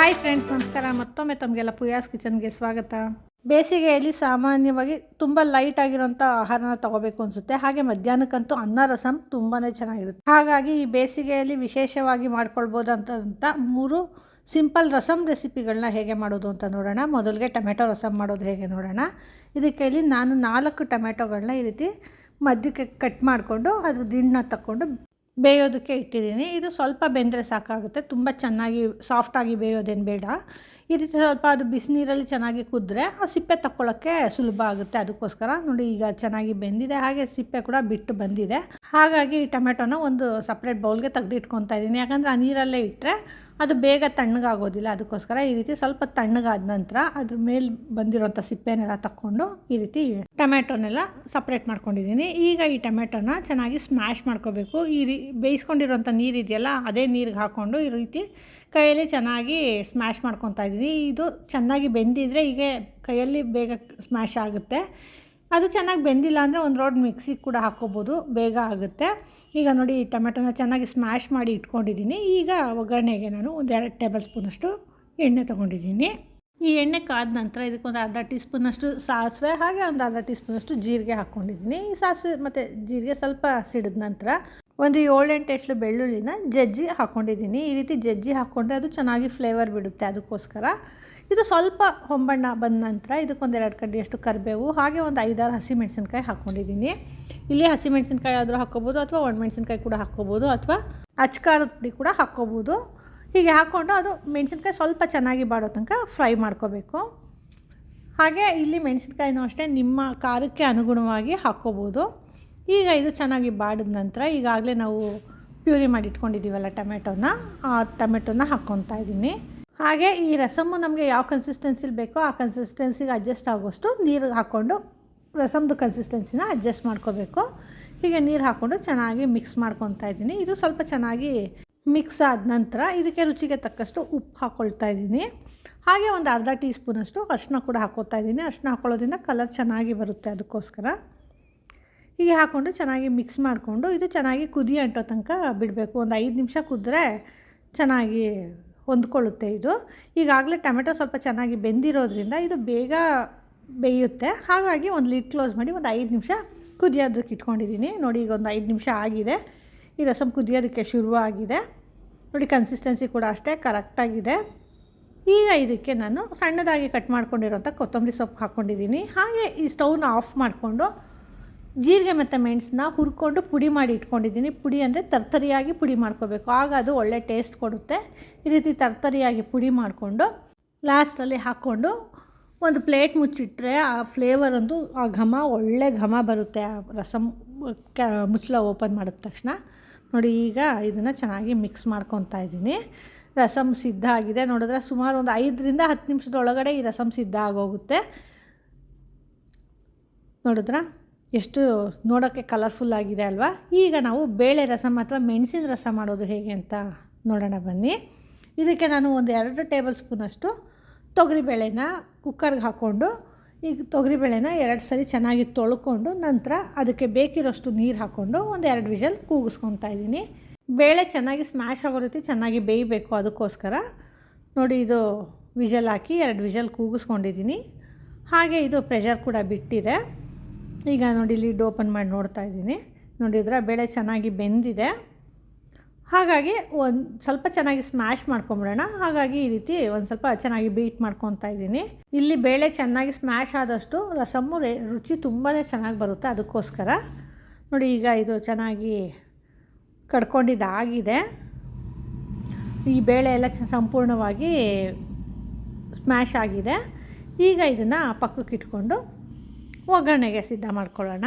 Hi friends ನಮಸ್ಕಾರ. ಮತ್ತೊಮ್ಮೆ ತಮಗೆಲ್ಲ ಪುಯಾಸ್ ಕಿಚನ್ಗೆ ಸ್ವಾಗತ. ಬೇಸಿಗೆಯಲ್ಲಿ ಸಾಮಾನ್ಯವಾಗಿ ತುಂಬ ಲೈಟ್ ಆಗಿರೋಂಥ ಆಹಾರನ ತಗೋಬೇಕು ಅನಿಸುತ್ತೆ. ಹಾಗೆ ಮಧ್ಯಾಹ್ನಕ್ಕಂತೂ ಅನ್ನ, ರಸಂ ತುಂಬಾ ಚೆನ್ನಾಗಿರುತ್ತೆ. ಹಾಗಾಗಿ ಈ ಬೇಸಿಗೆಯಲ್ಲಿ ವಿಶೇಷವಾಗಿ ಮಾಡ್ಕೊಳ್ಬೋದಂತ ಮೂರು ಸಿಂಪಲ್ ರಸಂ ರೆಸಿಪಿಗಳನ್ನ ಹೇಗೆ ಮಾಡೋದು ಅಂತ ನೋಡೋಣ. ಮೊದಲಿಗೆ ಟೊಮೆಟೊ ರಸಮ್ ಮಾಡೋದು ಹೇಗೆ ನೋಡೋಣ. ಇದಕ್ಕೆ ಇಲ್ಲಿ ನಾನು ನಾಲ್ಕು ಟೊಮೆಟೊಗಳನ್ನ ಈ ರೀತಿ ಮಧ್ಯಕ್ಕೆ ಕಟ್ ಮಾಡಿಕೊಂಡು ಅದು ದಿಂಡನ್ನ ತಕ್ಕೊಂಡು ಬೇಯೋದಕ್ಕೆ ಇಟ್ಟಿದ್ದೀನಿ. ಇದು ಸ್ವಲ್ಪ ಬೆಂದರೆ ಸಾಕಾಗುತ್ತೆ. ತುಂಬ ಚೆನ್ನಾಗಿ ಸಾಫ್ಟಾಗಿ ಬೇಯೋದೇನು ಬೇಡ. ಈ ರೀತಿ ಸ್ವಲ್ಪ ಅದು ಬಿಸಿನೀರಲ್ಲಿ ಚೆನ್ನಾಗಿ ಕುದ್ರೆ ಆ ಸಿಪ್ಪೆ ತಕ್ಕೊಳ್ಳೋಕ್ಕೆ ಸುಲಭ ಆಗುತ್ತೆ. ಅದಕ್ಕೋಸ್ಕರ ನೋಡಿ ಈಗ ಚೆನ್ನಾಗಿ ಬೆಂದಿದೆ. ಹಾಗೆ ಸಿಪ್ಪೆ ಕೂಡ ಬಿಟ್ಟು ಬಂದಿದೆ. ಹಾಗಾಗಿ ಈ ಟೊಮೆಟೊನ ಒಂದು ಸಪ್ರೇಟ್ ಬೌಲ್ಗೆ ತೆಗೆದಿಟ್ಕೊತಾ ಇದ್ದೀನಿ. ಯಾಕಂದರೆ ಆ ನೀರಲ್ಲೇ ಇಟ್ಟರೆ ಅದು ಬೇಗ ತಣ್ಣಗಾಗೋದಿಲ್ಲ. ಅದಕ್ಕೋಸ್ಕರ ಈ ರೀತಿ ಸ್ವಲ್ಪ ತಣ್ಣಗಾದ ನಂತರ ಅದ್ರ ಮೇಲೆ ಬಂದಿರೋಂಥ ಸಿಪ್ಪೆನೆಲ್ಲ ತಕ್ಕೊಂಡು ಈ ರೀತಿ ಟೊಮೆಟೊನೆಲ್ಲ ಸಪ್ರೇಟ್ ಮಾಡ್ಕೊಂಡಿದ್ದೀನಿ. ಈಗ ಈ ಟೊಮೆಟೊನ ಚೆನ್ನಾಗಿ ಸ್ಮ್ಯಾಶ್ ಮಾಡ್ಕೋಬೇಕು. ಈ ರೀ ಬೇಯಿಸ್ಕೊಂಡಿರೋಂಥ ನೀರಿದೆಯಲ್ಲ, ಅದೇ ನೀರಿಗೆ ಹಾಕ್ಕೊಂಡು ಈ ರೀತಿ ಕೈಯಲ್ಲಿ ಚೆನ್ನಾಗಿ ಸ್ಮ್ಯಾಶ್ ಮಾಡ್ಕೊತಾ ಇದ್ದೀನಿ. ಇದು ಚೆನ್ನಾಗಿ ಬೆಂದಿದ್ರೆ ಹೀಗೆ ಕೈಯಲ್ಲಿ ಬೇಗ ಸ್ಮ್ಯಾಶ್ ಆಗುತ್ತೆ. ಅದು ಚೆನ್ನಾಗಿ ಬೆಂದಿಲ್ಲ ಅಂದರೆ ಒಂದು ರೋಡ್ ಮಿಕ್ಸಿಗೆ ಕೂಡ ಹಾಕ್ಕೋಬೋದು, ಬೇಗ ಆಗುತ್ತೆ. ಈಗ ನೋಡಿ ಟೊಮೆಟೊನ ಚೆನ್ನಾಗಿ ಸ್ಮ್ಯಾಶ್ ಮಾಡಿ ಇಟ್ಕೊಂಡಿದ್ದೀನಿ. ಈಗ ಒಗ್ಗರಣೆಗೆ ನಾನು ಒಂದು ಎರಡು ಟೇಬಲ್ ಸ್ಪೂನಷ್ಟು ಎಣ್ಣೆ ತೊಗೊಂಡಿದ್ದೀನಿ. ಈ ಎಣ್ಣೆ ಕಾದ ನಂತರ ಇದಕ್ಕೊಂದು ಅರ್ಧ ಟೀ ಸ್ಪೂನಷ್ಟು ಸಾಸಿವೆ, ಹಾಗೆ ಒಂದು ಅರ್ಧ ಟೀ ಸ್ಪೂನಷ್ಟು ಜೀರಿಗೆ ಹಾಕ್ಕೊಂಡಿದ್ದೀನಿ. ಈ ಸಾಸಿವೆ ಮತ್ತು ಜೀರಿಗೆ ಸ್ವಲ್ಪ ಸಿಡಿದ ನಂತರ ಒಂದು ಏಳೆಂಟು ಎಷ್ಟು ಬೆಳ್ಳುಳ್ಳಿನ ಜಜ್ಜಿ ಹಾಕ್ಕೊಂಡಿದ್ದೀನಿ ಈ ರೀತಿ ಜಜ್ಜಿ ಹಾಕ್ಕೊಂಡ್ರೆ ಅದು ಚೆನ್ನಾಗಿ ಫ್ಲೇವರ್ ಬಿಡುತ್ತೆ ಅದಕ್ಕೋಸ್ಕರ. ಇದು ಸ್ವಲ್ಪ ಹೊಂಬಣ್ಣ ಬಂದ ನಂತರ ಇದಕ್ಕೊಂದು ಎರಡು ಕಡ್ಡಿಯಷ್ಟು ಕರಿಬೇವು, ಹಾಗೆ ಒಂದು ಐದಾರು ಹಸಿಮೆಣಸಿನ್ಕಾಯಿ ಹಾಕ್ಕೊಂಡಿದ್ದೀನಿ ಇಲ್ಲಿ ಹಸಿಮೆಣಸಿನ್ಕಾಯಿ ಆದರೂ ಹಾಕ್ಕೋಬೋದು ಅಥವಾ ಒಣಮೆಣಸಿನ್ಕಾಯಿ ಕೂಡ ಹಾಕ್ಕೋಬೋದು ಅಥವಾ ಅಚ್ಕಾರದ ಪುಡಿ ಕೂಡ ಹಾಕ್ಕೋಬೋದು. ಹೀಗೆ ಹಾಕ್ಕೊಂಡು ಅದು ಮೆಣಸಿನ್ಕಾಯಿ ಸ್ವಲ್ಪ ಚೆನ್ನಾಗಿ ಬಾಡೋ ತನಕ ಫ್ರೈ ಮಾಡ್ಕೋಬೇಕು. ಹಾಗೆ ಇಲ್ಲಿ ಮೆಣಸಿನ್ಕಾಯಿನೂ ಅಷ್ಟೇ, ನಿಮ್ಮ ಖಾರಕ್ಕೆ ಅನುಗುಣವಾಗಿ ಹಾಕ್ಕೋಬೋದು. ಈಗ ಇದು ಚೆನ್ನಾಗಿ ಬಾಡಿದ ನಂತರ ಈಗಾಗಲೇ ನಾವು ಪ್ಯೂರಿ ಮಾಡಿ ಇಟ್ಕೊಂಡಿದ್ದೀವಲ್ಲ ಟೊಮೆಟೊನ, ಆ ಟೊಮೆಟೊನ ಹಾಕ್ಕೊತಾ ಇದ್ದೀನಿ. ಹಾಗೆ ಈ ರಸಮ್ಮು ನಮಗೆ ಯಾವ ಕನ್ಸಿಸ್ಟೆನ್ಸಿಲಿ ಬೇಕೋ ಆ ಕನ್ಸಿಸ್ಟೆನ್ಸಿಗೆ ಅಡ್ಜಸ್ಟ್ ಆಗೋಷ್ಟು ನೀರು ಹಾಕ್ಕೊಂಡು ರಸಮ್ದು ಕನ್ಸಿಸ್ಟೆನ್ಸಿನ ಅಡ್ಜಸ್ಟ್ ಮಾಡ್ಕೋಬೇಕು. ಹೀಗೆ ನೀರು ಹಾಕ್ಕೊಂಡು ಚೆನ್ನಾಗಿ ಮಿಕ್ಸ್ ಮಾಡ್ಕೊತಾ ಇದ್ದೀನಿ. ಇದು ಸ್ವಲ್ಪ ಚೆನ್ನಾಗಿ ಮಿಕ್ಸ್ ಆದ ನಂತರ ಇದಕ್ಕೆ ರುಚಿಗೆ ತಕ್ಕಷ್ಟು ಉಪ್ಪು ಹಾಕ್ಕೊಳ್ತಾ ಇದ್ದೀನಿ. ಹಾಗೆ ಒಂದು ಅರ್ಧ ಟೀ ಸ್ಪೂನಷ್ಟು ಅರಿಶಿನ ಕೂಡ ಹಾಕ್ಕೊತಾ ಇದ್ದೀನಿ. ಅರಿಶಿನ ಹಾಕ್ಕೊಳ್ಳೋದ್ರಿಂದ ಕಲರ್ ಚೆನ್ನಾಗಿ ಬರುತ್ತೆ ಅದಕ್ಕೋಸ್ಕರ. ಹೀಗೆ ಹಾಕ್ಕೊಂಡು ಚೆನ್ನಾಗಿ ಮಿಕ್ಸ್ ಮಾಡಿಕೊಂಡು ಇದು ಚೆನ್ನಾಗಿ ಕುದಿ ಅಂಟೋ ತನಕ ಬಿಡಬೇಕು. ಒಂದು ಐದು ನಿಮಿಷ ಕುದ್ರೆ ಚೆನ್ನಾಗಿ ಹೊಂದ್ಕೊಳ್ಳುತ್ತೆ ಇದು. ಈಗಾಗಲೇ ಟೊಮೆಟೊ ಸ್ವಲ್ಪ ಚೆನ್ನಾಗಿ ಬೆಂದಿರೋದ್ರಿಂದ ಇದು ಬೇಗ ಬೇಯುತ್ತೆ. ಹಾಗಾಗಿ ಒಂದು ಲಿಡ್ ಕ್ಲೋಸ್ ಮಾಡಿ ಒಂದು ಐದು ನಿಮಿಷ ಕುದಿಯೋದಕ್ಕೆ ಇಟ್ಕೊಂಡಿದ್ದೀನಿ. ನೋಡಿ ಈಗ ಒಂದು ಐದು ನಿಮಿಷ ಆಗಿದೆ. ಈ ರಸಮ್ ಕುದಿಯೋದಕ್ಕೆ ಶುರುವಾಗಿದೆ. ನೋಡಿ ಕನ್ಸಿಸ್ಟೆನ್ಸಿ ಕೂಡ ಅಷ್ಟೇ ಕರೆಕ್ಟಾಗಿದೆ ಈಗ ಇದಕ್ಕೆ ನಾನು ಸಣ್ಣದಾಗಿ ಕಟ್ ಮಾಡ್ಕೊಂಡಿರೋಂಥ ಕೊತ್ತಂಬರಿ ಸೊಪ್ಪು ಹಾಕ್ಕೊಂಡಿದ್ದೀನಿ. ಹಾಗೆ ಈ ಸ್ಟವ್ನ ಆಫ್ ಮಾಡಿಕೊಂಡು ಜೀರಿಗೆ ಮತ್ತು ಮೆಣಸನ್ನ ಹುರ್ಕೊಂಡು ಪುಡಿ ಮಾಡಿ ಇಟ್ಕೊಂಡಿದ್ದೀನಿ. ಪುಡಿ ಅಂದರೆ ತರ್ತರಿಯಾಗಿ ಪುಡಿ ಮಾಡ್ಕೋಬೇಕು. ಆಗ ಅದು ಒಳ್ಳೆ ಟೇಸ್ಟ್ ಕೊಡುತ್ತೆ. ಈ ರೀತಿ ತರ್ತರಿಯಾಗಿ ಪುಡಿ ಮಾಡಿಕೊಂಡು ಲಾಸ್ಟಲ್ಲಿ ಹಾಕ್ಕೊಂಡು ಒಂದು ಪ್ಲೇಟ್ ಮುಚ್ಚಿಟ್ರೆ ಆ ಫ್ಲೇವರ್ ಒಂದು ಆ ಘಮ, ಒಳ್ಳೆ ಘಮ ಬರುತ್ತೆ. ಆ ರಸಮ್ ಮುಚ್ಚಳ ಓಪನ್ ಮಾಡಿದ ತಕ್ಷಣ. ನೋಡಿ, ಈಗ ಇದನ್ನು ಚೆನ್ನಾಗಿ ಮಿಕ್ಸ್ ಮಾಡ್ಕೊತಾ ಇದ್ದೀನಿ. ರಸಮ್ ಸಿದ್ಧ ಆಗಿದೆ. ನೋಡಿದ್ರೆ ಸುಮಾರು ಒಂದು ಐದರಿಂದ ಹತ್ತು ನಿಮಿಷದೊಳಗಡೆ ಈ ರಸಮ್ ಸಿದ್ಧ ಆಗೋಗುತ್ತೆ. ನೋಡಿದ್ರ? ಎಷ್ಟು ನೋಡೋಕ್ಕೆ ಕಲರ್ಫುಲ್ ಆಗಿದೆ ಅಲ್ವಾ? ಈಗ ನಾವು ಬೇಳೆ ರಸಮ್ ಅಥವಾ ಮೆಣಸಿನ ರಸ ಮಾಡೋದು ಹೇಗೆ ಅಂತ ನೋಡೋಣ ಬನ್ನಿ. ಇದಕ್ಕೆ ನಾನು ಒಂದು ಎರಡು ಟೇಬಲ್ ಸ್ಪೂನಷ್ಟು ತೊಗರಿಬೇಳೆನ ಕುಕ್ಕರ್ಗೆ ಹಾಕ್ಕೊಂಡು, ಈಗ ತೊಗರಿಬೇಳೆನ ಎರಡು ಸರಿ ಚೆನ್ನಾಗಿ ತೊಳ್ಕೊಂಡು ನಂತರ ಅದಕ್ಕೆ ಬೇಕಿರೋಷ್ಟು ನೀರು ಹಾಕ್ಕೊಂಡು ಒಂದು ಎರಡು ವಿಷಲ್ ಕೂಗಿಸ್ಕೊತಾ ಇದ್ದೀನಿ. ಬೇಳೆ ಚೆನ್ನಾಗಿ ಸ್ಮ್ಯಾಶ್ ಆಗೋ ಚೆನ್ನಾಗಿ ಬೇಯಬೇಕು ಅದಕ್ಕೋಸ್ಕರ. ನೋಡಿ ಇದು ವಿಷಲ್ ಹಾಕಿ ಎರಡು ವಿಷಲ್ ಕೂಗಿಸ್ಕೊಂಡಿದ್ದೀನಿ. ಹಾಗೆ ಇದು ಪ್ರೆಷರ್ ಕೂಡ ಬಿಟ್ಟಿದೆ. ಈಗ ನೋಡಿ ಲಿಡ್ ಓಪನ್ ಮಾಡಿ ನೋಡ್ತಾ ಇದ್ದೀನಿ. ನೋಡಿದ್ರೆ ಬೇಳೆ ಚೆನ್ನಾಗಿ ಬೆಂದಿದೆ. ಹಾಗಾಗಿ ಒಂದು ಸ್ವಲ್ಪ ಚೆನ್ನಾಗಿ ಸ್ಮ್ಯಾಶ್ ಮಾಡ್ಕೊಂಬಿಡೋಣ. ಹಾಗಾಗಿ ಈ ರೀತಿ ಒಂದು ಸ್ವಲ್ಪ ಚೆನ್ನಾಗಿ ಬೀಟ್ ಮಾಡ್ಕೊತಾ ಇದ್ದೀನಿ. ಇಲ್ಲಿ ಬೇಳೆ ಚೆನ್ನಾಗಿ ಸ್ಮ್ಯಾಶ್ ಆದಷ್ಟು ರಸಮ್ಮು ರುಚಿ ತುಂಬಾ ಚೆನ್ನಾಗಿ ಬರುತ್ತೆ ಅದಕ್ಕೋಸ್ಕರ. ನೋಡಿ ಈಗ ಇದು ಚೆನ್ನಾಗಿ ಕಡ್ಕೊಂಡಿದ್ದಾಗಿದೆ. ಈ ಬೇಳೆ ಎಲ್ಲ ಸಂಪೂರ್ಣವಾಗಿ ಸ್ಮ್ಯಾಶ್ ಆಗಿದೆ. ಈಗ ಇದನ್ನು ಪಕ್ಕಕ್ಕೆ ಇಟ್ಕೊಂಡು ಒಗ್ಗರಣೆಗೆ ಸಿದ್ಧ ಮಾಡ್ಕೊಳ್ಳೋಣ.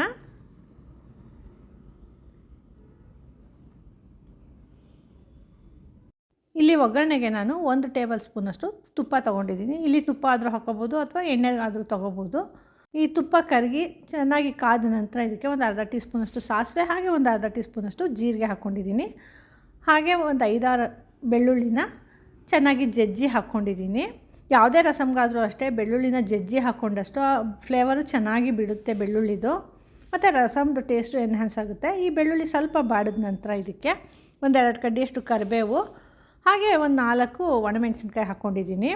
ಇಲ್ಲಿ ಒಗ್ಗರಣೆಗೆ ನಾನು ಒಂದು ಟೇಬಲ್ ಸ್ಪೂನಷ್ಟು ತುಪ್ಪ ತೊಗೊಂಡಿದ್ದೀನಿ. ಇಲ್ಲಿ ತುಪ್ಪ ಆದರೂ ಹಾಕೋಬೋದು ಅಥವಾ ಎಣ್ಣೆಗಾದರೂ ತೊಗೋಬೋದು. ಈ ತುಪ್ಪ ಕರಗಿ ಚೆನ್ನಾಗಿ ಕಾದ ನಂತರ ಇದಕ್ಕೆ ಒಂದು ಅರ್ಧ ಟೀ ಸ್ಪೂನಷ್ಟು ಸಾಸಿವೆ, ಹಾಗೆ ಒಂದು ಅರ್ಧ ಟೀ ಸ್ಪೂನಷ್ಟು ಜೀರಿಗೆ ಹಾಕ್ಕೊಂಡಿದ್ದೀನಿ. ಹಾಗೆ ಒಂದು ಐದಾರು ಬೆಳ್ಳುಳ್ಳಿನ ಚೆನ್ನಾಗಿ ಜಜ್ಜಿ ಹಾಕ್ಕೊಂಡಿದ್ದೀನಿ. ಯಾವುದೇ ರಸಮ್ಗಾದರೂ ಅಷ್ಟೇ ಬೆಳ್ಳುಳ್ಳಿನ ಜಜ್ಜಿ ಹಾಕ್ಕೊಂಡಷ್ಟು ಫ್ಲೇವರು ಚೆನ್ನಾಗಿ ಬಿಡುತ್ತೆ ಬೆಳ್ಳುಳ್ಳಿದು. ಮತ್ತು ರಸಮ್ದು ಟೇಸ್ಟು ಎನ್ಹ್ಯಾನ್ಸ್ ಆಗುತ್ತೆ. ಈ ಬೆಳ್ಳುಳ್ಳಿ ಸ್ವಲ್ಪ ಬಾಡಿದ ನಂತರ ಇದಕ್ಕೆ ಒಂದೆರಡು ಕಡ್ಡಿಯಷ್ಟು ಕರಿಬೇವು, ಹಾಗೆ ಒಂದು ನಾಲ್ಕು ಒಣಮೆಣಸಿನ್ಕಾಯಿ ಹಾಕ್ಕೊಂಡಿದ್ದೀನಿ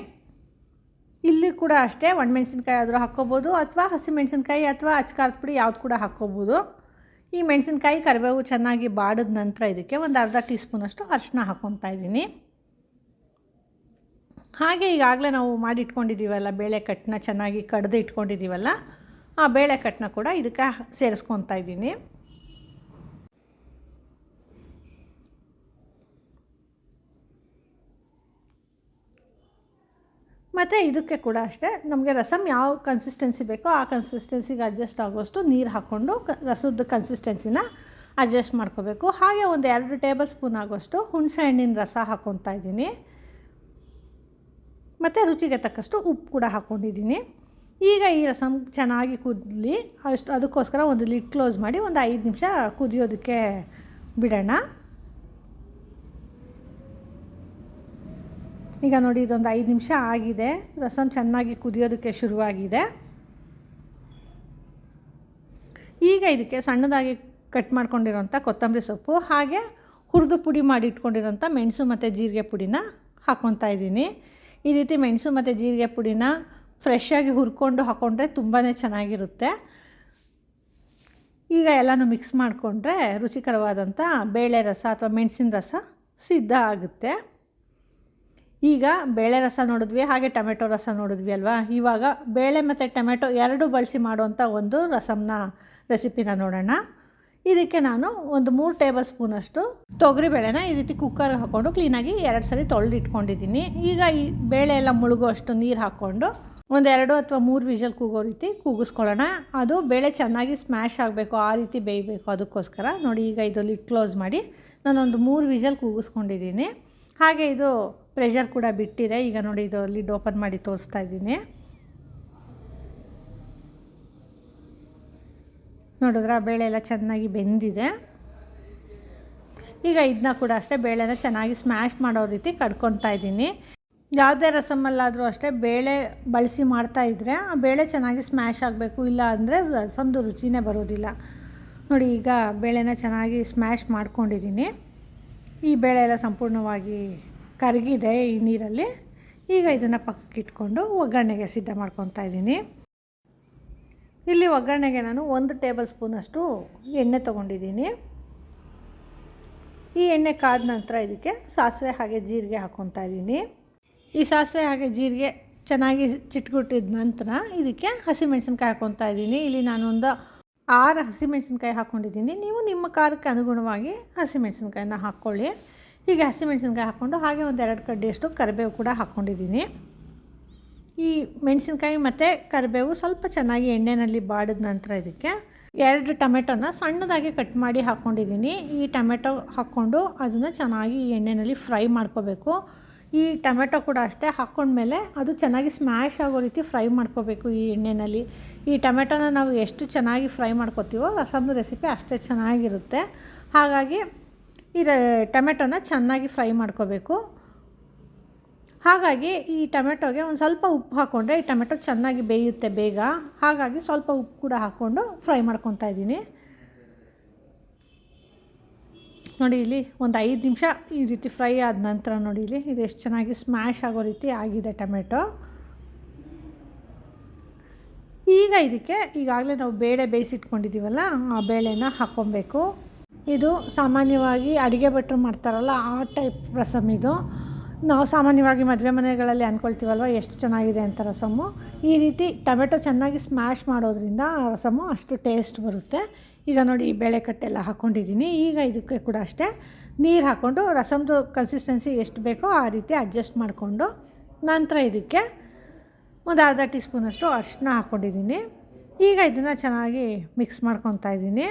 ಇಲ್ಲಿ ಕೂಡ ಅಷ್ಟೇ ಒಣಮೆಣಸಿನ್ಕಾಯಿ ಆದರೂ ಹಾಕ್ಕೋಬೋದು, ಅಥವಾ ಹಸಿಮೆಣಸಿನ್ಕಾಯಿ ಅಥವಾ ಅಚ್ಕಾರದ ಪುಡಿ ಯಾವ್ದು ಕೂಡ ಹಾಕ್ಕೋಬೋದು. ಈ ಮೆಣಸಿನ್ಕಾಯಿ, ಕರಿಬೇವು ಚೆನ್ನಾಗಿ ಬಾಡಿದ ನಂತರ ಇದಕ್ಕೆ ಒಂದು ಅರ್ಧ ಟೀ ಸ್ಪೂನಷ್ಟು ಅರಿಶಿನ ಹಾಕ್ಕೊತಾ ಇದ್ದೀನಿ. ಹಾಗೆ ಈಗಾಗಲೇ ನಾವು ಮಾಡಿಟ್ಕೊಂಡಿದ್ದೀವಲ್ಲ ಬೇಳೆ ಕಟ್ಟನ್ನ ಚೆನ್ನಾಗಿ ಕಡ್ದು ಇಟ್ಕೊಂಡಿದ್ದೀವಲ್ಲ, ಆ ಬೇಳೆ ಕಟ್ಟನ್ನ ಕೂಡ ಇದಕ್ಕೆ ಸೇರಿಸ್ಕೊತಾ ಇದ್ದೀನಿ. ಮತ್ತು ಇದಕ್ಕೆ ಕೂಡ ಅಷ್ಟೇ, ನಮಗೆ ರಸಮ್ ಯಾವ ಕನ್ಸಿಸ್ಟೆನ್ಸಿ ಬೇಕೋ ಆ ಕನ್ಸಿಸ್ಟೆನ್ಸಿಗೆ ಅಡ್ಜಸ್ಟ್ ಆಗುವಷ್ಟು ನೀರು ಹಾಕ್ಕೊಂಡು ಕ, ರಸದ ಕನ್ಸಿಸ್ಟೆನ್ಸಿನ ಅಡ್ಜಸ್ಟ್ ಮಾಡ್ಕೋಬೇಕು. ಹಾಗೆ ಒಂದು ಎರಡು ಟೇಬಲ್ ಸ್ಪೂನ್ ಆಗುವಷ್ಟು ಹುಣಸೆ ಹಣ್ಣಿನ ರಸ ಹಾಕ್ಕೊತಾ ಇದ್ದೀನಿ. ಮತ್ತು ರುಚಿಗೆ ತಕ್ಕಷ್ಟು ಉಪ್ಪು ಕೂಡ ಹಾಕ್ಕೊಂಡಿದ್ದೀನಿ ಈಗ ಈ ರಸಂ ಚೆನ್ನಾಗಿ ಕುದಲಿ, ಅಷ್ಟು ಅದಕ್ಕೋಸ್ಕರ ಒಂದು ಲಿಡ್ ಕ್ಲೋಸ್ ಮಾಡಿ ಒಂದು ಐದು ನಿಮಿಷ ಕುದಿಯೋದಕ್ಕೆ ಬಿಡೋಣ. ಈಗ ನೋಡಿ ಇದೊಂದು ಐದು ನಿಮಿಷ ಆಗಿದೆ. ರಸಮ್ ಚೆನ್ನಾಗಿ ಕುದಿಯೋದಕ್ಕೆ ಶುರುವಾಗಿದೆ. ಈಗ ಇದಕ್ಕೆ ಸಣ್ಣದಾಗಿ ಕಟ್ ಮಾಡ್ಕೊಂಡಿರೋಂಥ ಕೊತ್ತಂಬರಿ ಸೊಪ್ಪು, ಹಾಗೆ ಹುರಿದು ಪುಡಿ ಮಾಡಿ ಇಟ್ಕೊಂಡಿರೋಂಥ ಮೆಣಸು ಮತ್ತು ಜೀರಿಗೆ ಪುಡಿನ ಹಾಕ್ಕೊತಾ ಇದ್ದೀನಿ. ಈ ರೀತಿ ಮೆಣಸು ಮತ್ತು ಜೀರಿಗೆ ಪುಡಿನ ಫ್ರೆಶ್ಶಾಗಿ ಹುರ್ಕೊಂಡು ಹಾಕ್ಕೊಂಡ್ರೆ ತುಂಬಾ ಚೆನ್ನಾಗಿರುತ್ತೆ. ಈಗ ಎಲ್ಲನೂ ಮಿಕ್ಸ್ ಮಾಡಿಕೊಂಡ್ರೆ ರುಚಿಕರವಾದಂಥ ಬೇಳೆ ರಸ ಅಥವಾ ಮೆಣಸಿನ ರಸ ಸಿದ್ಧ ಆಗುತ್ತೆ. ಈಗ ಬೇಳೆ ರಸ ನೋಡಿದ್ವಿ, ಹಾಗೆ ಟೊಮೆಟೊ ರಸ ನೋಡಿದ್ವಿ ಅಲ್ವಾ? ಇವಾಗ ಬೇಳೆ ಮತ್ತು ಟೊಮೆಟೊ ಎರಡು ಬಳಸಿ ಮಾಡುವಂಥ ಒಂದು ರಸಮ್ನ ರೆಸಿಪಿನ ನೋಡೋಣ. ಇದಕ್ಕೆ ನಾನು ಒಂದು ಮೂರು ಟೇಬಲ್ ಸ್ಪೂನಷ್ಟು ತೊಗರಿಬೇಳೆನ ಈ ರೀತಿ ಕುಕ್ಕರ್ಗೆ ಹಾಕ್ಕೊಂಡು ಕ್ಲೀನಾಗಿ ಎರಡು ಸರಿ ತೊಳೆದಿಟ್ಕೊಂಡಿದ್ದೀನಿ ಈಗ ಈ ಬೇಳೆ ಎಲ್ಲ ಮುಳುಗೋ ಅಷ್ಟು ನೀರು ಹಾಕ್ಕೊಂಡು ಒಂದೆರಡು ಅಥವಾ ಮೂರು ವಿಷಲ್ ಕೂಗೋ ರೀತಿ ಕೂಗಿಸ್ಕೊಳ್ಳೋಣ. ಅದು ಬೇಳೆ ಚೆನ್ನಾಗಿ ಸ್ಮ್ಯಾಶ್ ಆಗಬೇಕು, ಆ ರೀತಿ ಬೇಯಬೇಕು ಅದಕ್ಕೋಸ್ಕರ. ನೋಡಿ, ಈಗ ಇದು ಲಿಡ್ ಕ್ಲೋಸ್ ಮಾಡಿ ನಾನೊಂದು ಮೂರು ವಿಷಲ್ ಕೂಗಿಸ್ಕೊಂಡಿದ್ದೀನಿ. ಹಾಗೆ ಇದು ಪ್ರೆಷರ್ ಕೂಡ ಬಿಟ್ಟಿದೆ. ಈಗ ನೋಡಿ, ಇದು ಲಿಡ್ ಓಪನ್ ಮಾಡಿ ತೋರಿಸ್ತಾ ಇದ್ದೀನಿ. ನೋಡಿದ್ರೆ ಆ ಬೇಳೆ ಎಲ್ಲ ಚೆನ್ನಾಗಿ ಬೆಂದಿದೆ. ಈಗ ಇದನ್ನ ಕೂಡ ಅಷ್ಟೇ ಬೇಳೆನ ಚೆನ್ನಾಗಿ ಸ್ಮ್ಯಾಶ್ ಮಾಡೋ ರೀತಿ ಕಡ್ಕೊತಾ ಇದ್ದೀನಿ. ಯಾವುದೇ ರಸಮಲ್ಲಾದರೂ ಅಷ್ಟೇ ಬೇಳೆ ಬಳಸಿ ಮಾಡ್ತಾಯಿದ್ರೆ ಆ ಬೇಳೆ ಚೆನ್ನಾಗಿ ಸ್ಮ್ಯಾಶ್ ಆಗಬೇಕು. ಇಲ್ಲ ಅಂದರೆ ರಸಮ್ದು ರುಚಿನೇ ಬರೋದಿಲ್ಲ. ನೋಡಿ, ಈಗ ಬೇಳೆನ ಚೆನ್ನಾಗಿ ಸ್ಮ್ಯಾಶ್ ಮಾಡ್ಕೊಂಡಿದ್ದೀನಿ. ಈ ಬೇಳೆ ಎಲ್ಲ ಸಂಪೂರ್ಣವಾಗಿ ಕರಗಿದೆ ಈ ನೀರಲ್ಲಿ. ಈಗ ಇದನ್ನು ಪಕ್ಕಿಟ್ಕೊಂಡು ಒಗ್ಗರಣೆಗೆ ಸಿದ್ಧ ಮಾಡ್ಕೊತಾ ಇದ್ದೀನಿ. ಇಲ್ಲಿ ಒಗ್ಗರಣೆಗೆ ನಾನು ಒಂದು ಟೇಬಲ್ ಸ್ಪೂನಷ್ಟು ಎಣ್ಣೆ ತೊಗೊಂಡಿದ್ದೀನಿ. ಈ ಎಣ್ಣೆ ಕಾದ ನಂತರ ಇದಕ್ಕೆ ಸಾಸಿವೆ ಹಾಗೆ ಜೀರಿಗೆ ಹಾಕ್ಕೊತಾ ಇದ್ದೀನಿ. ಈ ಸಾಸಿವೆ ಹಾಗೆ ಜೀರಿಗೆ ಚೆನ್ನಾಗಿ ಚಿಟ್ಗುಟ್ಟಿದ ನಂತರ ಇದಕ್ಕೆ ಹಸಿಮೆಣ್ಸಿನ್ಕಾಯಿ ಹಾಕ್ಕೊತಾ ಇದ್ದೀನಿ. ಇಲ್ಲಿ ನಾನೊಂದು ಆರು ಹಸಿಮೆಣ್ಸಿನ್ಕಾಯಿ ಹಾಕ್ಕೊಂಡಿದ್ದೀನಿ ನೀವು ನಿಮ್ಮ ಖಾರಕ್ಕೆ ಅನುಗುಣವಾಗಿ ಹಸಿಮೆಣ್ಸಿನ್ಕಾಯಿನ ಹಾಕ್ಕೊಳ್ಳಿ. ಹೀಗೆ ಹಸಿಮೆಣ್ಸಿನ್ಕಾಯಿ ಹಾಕ್ಕೊಂಡು ಹಾಗೆ ಒಂದು ಎರಡು ಕಡ್ಡಿಯಷ್ಟು ಕರಿಬೇವು ಕೂಡ ಹಾಕ್ಕೊಂಡಿದ್ದೀನಿ ಈ ಮೆಣಸಿನ್ಕಾಯಿ ಮತ್ತು ಕರಿಬೇವು ಸ್ವಲ್ಪ ಚೆನ್ನಾಗಿ ಎಣ್ಣೆಯಲ್ಲಿ ಬಾಡಿದ ನಂತರ ಇದಕ್ಕೆ ಎರಡು ಟೊಮೆಟೊನ ಸಣ್ಣದಾಗಿ ಕಟ್ ಮಾಡಿ ಹಾಕ್ಕೊಂಡಿದ್ದೀನಿ ಈ ಟೊಮೆಟೊ ಹಾಕ್ಕೊಂಡು ಅದನ್ನು ಚೆನ್ನಾಗಿ ಎಣ್ಣೆಯಲ್ಲಿ ಫ್ರೈ ಮಾಡ್ಕೋಬೇಕು. ಈ ಟೊಮೆಟೊ ಕೂಡ ಅಷ್ಟೇ ಹಾಕ್ಕೊಂಡ್ಮೇಲೆ ಅದು ಚೆನ್ನಾಗಿ ಸ್ಮ್ಯಾಶ್ ಆಗೋ ರೀತಿ ಫ್ರೈ ಮಾಡ್ಕೋಬೇಕು ಈ ಎಣ್ಣೆಯಲ್ಲಿ ಈ ಟೊಮೆಟೊನ ನಾವು ಎಷ್ಟು ಚೆನ್ನಾಗಿ ಫ್ರೈ ಮಾಡ್ಕೋತೀವೋ ರಸಮ್ದು ರೆಸಿಪಿ ಅಷ್ಟೇ ಚೆನ್ನಾಗಿರುತ್ತೆ. ಹಾಗಾಗಿ ಈ ಟೊಮೆಟೊನ ಚೆನ್ನಾಗಿ ಫ್ರೈ ಮಾಡ್ಕೋಬೇಕು. ಹಾಗಾಗಿ ಈ ಟೊಮೆಟೊಗೆ ಒಂದು ಸ್ವಲ್ಪ ಉಪ್ಪು ಹಾಕ್ಕೊಂಡ್ರೆ ಈ ಟೊಮೆಟೊ ಚೆನ್ನಾಗಿ ಬೇಯುತ್ತೆ ಬೇಗ. ಹಾಗಾಗಿ ಸ್ವಲ್ಪ ಉಪ್ಪು ಕೂಡ ಹಾಕ್ಕೊಂಡು ಫ್ರೈ ಮಾಡ್ಕೊತಾ ಇದ್ದೀನಿ. ನೋಡಿ ಇಲ್ಲಿ ಒಂದು ಐದು ನಿಮಿಷ ಈ ರೀತಿ ಫ್ರೈ ಆದ ನಂತರ ನೋಡಿ ಇಲ್ಲಿ ಇದು ಎಷ್ಟು ಚೆನ್ನಾಗಿ ಸ್ಮ್ಯಾಶ್ ಆಗೋ ರೀತಿ ಆಗಿದೆ ಟೊಮೆಟೊ. ಈಗ ಇದಕ್ಕೆ ಈಗಾಗಲೇ ನಾವು ಬೇಳೆ ಬೇಯಿಸಿಟ್ಕೊಂಡಿದ್ದೀವಲ್ಲ, ಆ ಬೇಳೆನ ಹಾಕ್ಕೊಬೇಕು ಇದು ಸಾಮಾನ್ಯವಾಗಿ ಅಡುಗೆ ಭಟ್ರು ಮಾಡ್ತಾರಲ್ಲ, ಆ ಟೈಪ್ ರಸಮ್ ಇದು. ನಾವು ಸಾಮಾನ್ಯವಾಗಿ ಮದುವೆ ಮನೆಗಳಲ್ಲಿ ಅಂದ್ಕೊಳ್ತೀವಲ್ವ ಎಷ್ಟು ಚೆನ್ನಾಗಿದೆ ಅಂತ ರಸಮ್ಮು. ಈ ರೀತಿ ಟೊಮೆಟೊ ಚೆನ್ನಾಗಿ ಸ್ಮ್ಯಾಶ್ ಮಾಡೋದ್ರಿಂದ ರಸಮ್ಮು ಅಷ್ಟು ಟೇಸ್ಟ್ ಬರುತ್ತೆ. ಈಗ ನೋಡಿ ಬೇಳೆ ಕಟ್ಟೆಲ್ಲ ಹಾಕ್ಕೊಂಡಿದ್ದೀನಿ ಈಗ ಇದಕ್ಕೆ ಕೂಡ ಅಷ್ಟೇ ನೀರು ಹಾಕ್ಕೊಂಡು ರಸಮ್ದು ಕನ್ಸಿಸ್ಟೆನ್ಸಿ ಎಷ್ಟು ಬೇಕೋ ಆ ರೀತಿ ಅಡ್ಜಸ್ಟ್ ಮಾಡಿಕೊಂಡು ನಂತರ ಇದಕ್ಕೆ ಒಂದು ಅರ್ಧ ಟೀ ಸ್ಪೂನಷ್ಟು ಅರಿಶಿನ ಹಾಕ್ಕೊಂಡಿದ್ದೀನಿ ಈಗ ಇದನ್ನು ಚೆನ್ನಾಗಿ ಮಿಕ್ಸ್ ಮಾಡ್ಕೊತಾ ಇದ್ದೀನಿ.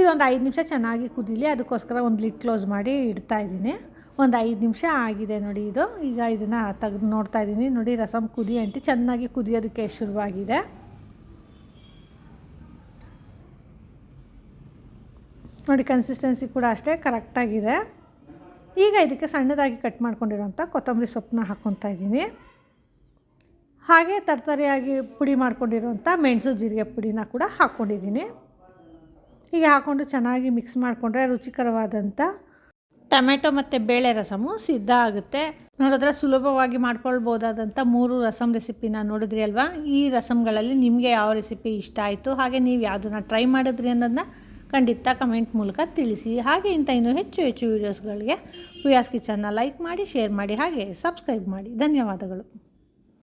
ಇದೊಂದು ಐದು ನಿಮಿಷ ಚೆನ್ನಾಗಿ ಕುದೀಲಿ, ಅದಕ್ಕೋಸ್ಕರ ಒಂದು ಲಿಡ್ ಕ್ಲೋಸ್ ಮಾಡಿ ಇಡ್ತಾ ಇದ್ದೀನಿ. ಒಂದು ಐದು ನಿಮಿಷ ಆಗಿದೆ ನೋಡಿ ಇದು. ಈಗ ಇದನ್ನು ತೆಗೆದು ನೋಡ್ತಾ ಇದ್ದೀನಿ. ನೋಡಿ ರಸಮ್ ಕುದಿ ಅಂಟಿ ಚೆನ್ನಾಗಿ ಕುದಿಯೋದಕ್ಕೆ ಶುರುವಾಗಿದೆ. ನೋಡಿ ಕನ್ಸಿಸ್ಟೆನ್ಸಿ ಕೂಡ ಅಷ್ಟೇ ಕರೆಕ್ಟಾಗಿದೆ ಈಗ ಇದಕ್ಕೆ ಸಣ್ಣದಾಗಿ ಕಟ್ ಮಾಡ್ಕೊಂಡಿರೋಂಥ ಕೊತ್ತಂಬರಿ ಸೊಪ್ಪನ್ನ ಹಾಕ್ಕೊತಾ ಇದ್ದೀನಿ. ಹಾಗೆ ತರತರಿಯಾಗಿ ಪುಡಿ ಮಾಡ್ಕೊಂಡಿರೋಂಥ ಮೆಣಸು ಜೀರಿಗೆ ಪುಡಿನ ಕೂಡ ಹಾಕ್ಕೊಂಡಿದ್ದೀನಿ ಹೀಗೆ ಹಾಕ್ಕೊಂಡು ಚೆನ್ನಾಗಿ ಮಿಕ್ಸ್ ಮಾಡಿಕೊಂಡ್ರೆ ರುಚಿಕರವಾದಂಥ ಟೊಮೆಟೊ ಮತ್ತು ಬೇಳೆ ರಸಮು ಸಿದ್ಧ ಆಗುತ್ತೆ. ನೋಡಿದ್ರೆ ಸುಲಭವಾಗಿ ಮಾಡ್ಕೊಳ್ಬೋದಾದಂಥ ಮೂರು ರಸಮ್ ರೆಸಿಪಿನ ನೋಡಿದ್ರಿ ಅಲ್ವಾ? ಈ ರಸಮ್ಗಳಲ್ಲಿ ನಿಮಗೆ ಯಾವ ರೆಸಿಪಿ ಇಷ್ಟ ಆಯಿತು? ಹಾಗೆ ನೀವು ಯಾವುದನ್ನು ಟ್ರೈ ಮಾಡಿದ್ರಿ ಅನ್ನೋದನ್ನ ಖಂಡಿತ ಕಮೆಂಟ್ ಮೂಲಕ ತಿಳಿಸಿ. ಹಾಗೆ ಇಂಥ ಇನ್ನೂ ಹೆಚ್ಚು ಹೆಚ್ಚು ವೀಡಿಯೋಸ್ಗಳಿಗೆ ಪ್ರಿಯಾಸ್ ಕಿಚನ್ನ ಲೈಕ್ ಮಾಡಿ ಶೇರ್ ಮಾಡಿ, ಹಾಗೆ ಸಬ್ಸ್ಕ್ರೈಬ್ ಮಾಡಿ. ಧನ್ಯವಾದಗಳು.